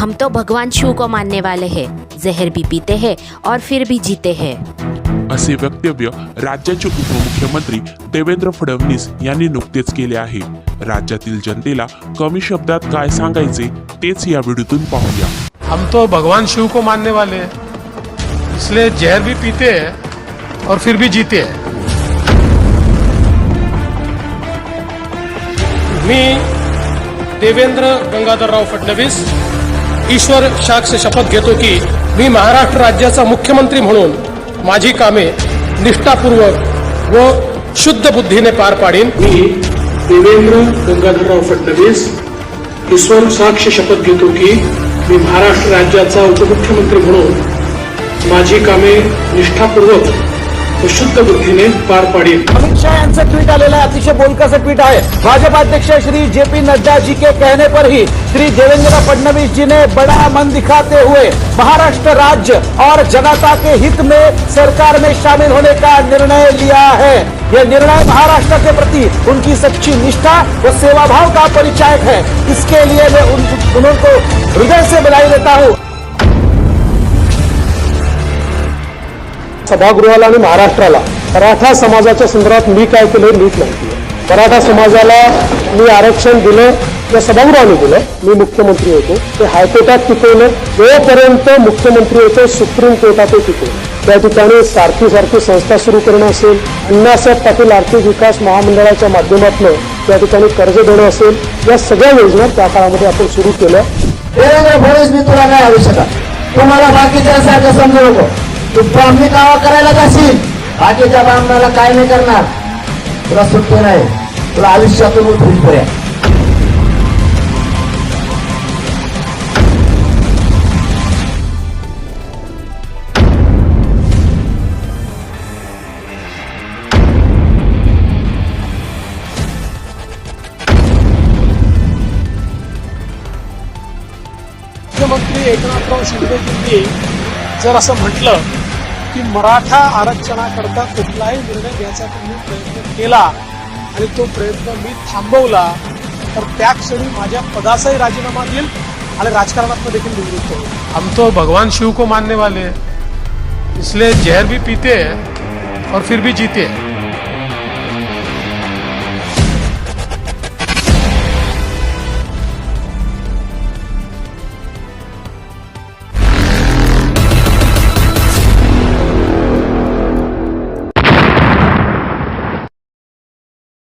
हम तो भगवान शिव को मानने वाले हैं जहर भी पीते हैं और फिर भी जीते हैं। असे वक्तव्य राज्याचे उपमुख्यमंत्री देवेंद्र फडणवीस यांनी नुकतेच केले आहे. राज्यातील जनतेला कमी शब्दात काय सांगायचे तेच या व्हिडिओतून पाहूया. हम तो भगवान शिव को मानने वाले हैं. इसलिए जहर भी पीते हैं और फिर भी जीते हैं। मी देवेंद्र गंगाधरराव फडणवीस ईश्वर साक्ष शपथ घेतो की मी महाराष्ट्र राज्याचा मुख्यमंत्री म्हणून माझी कामे निष्ठापूर्वक व शुद्ध बुद्धीने पार पाडीन. मी देवेंद्र गंगाधरराव फडणवीस ईश्वर साक्ष शपथ घेतो की मी महाराष्ट्र राज्याचा उपमुख्यमंत्री म्हणून माझी कामे निष्ठापूर्वक शुद्ध बुद्धीने पार पाडीन अमित शाह यांचं ट्विट आलेलं आहे. अतिशय भाजपा अध्यक्ष श्री जे पी नड्डा जी के कहने पर ही श्री देवेंद्र फडणवीस जी ने बड़ा मन दिखाते हुए महाराष्ट्र राज्य और जनता के हित में सरकार में शामिल होने का निर्णय लिया है. यह निर्णय महाराष्ट्र के प्रति उनकी सच्ची निष्ठा व सेवा भाव का परिचायक है. इसके लिए मैं उन, उनको हृदय से बधाई देता हूँ. सभागृहाला आणि महाराष्ट्राला मराठा समाजाच्या संदर्भात मी काय केलं नीट माहिती आहे. मराठा समाजाला मी आरक्षण दिलं या सभागृहाने दिलं. मी मुख्यमंत्री होतो. ते हायकोर्टात टिकवलं. जोपर्यंत मुख्यमंत्री होतो सुप्रीम कोर्टात ते टिकवलं. त्या ठिकाणी सारखी सारखी संस्था सुरू करणं असेल अण्णासाहेब पाटील आर्थिक विकास महामंडळाच्या माध्यमातून त्या ठिकाणी कर्ज देणं असेल या सगळ्या योजना त्या काळामध्ये आपण सुरू केल्या. देवेंद्र फडणवीस मी तुला नाही आवश्यक तुम्हाला बाकीच्या समजू नको. तू ब्राह्मणी दावा करायला जाशील. बाकीच्या ब्राह्मणाला काय नाही करणार? तुला सुट्टी नाही. तुला आयुष्यातून उठून पर्या मुख्यमंत्री एकनाथराव शिंदेजींनी जर असं म्हटलं की मराठा आरक्षणाकरता कुठलाही निर्णय घ्यायचा तुम्ही प्रयत्न केला आणि तो प्रयत्न मी थांबवला तर त्या क्षणी माझ्या पदाचाही राजीनामा देईल आणि राजकारणात देखील निवृत्त होईल हम तो भगवान शिव को मानने वाले हैं। इसलिए जहर भी पीते और फिर भी जीते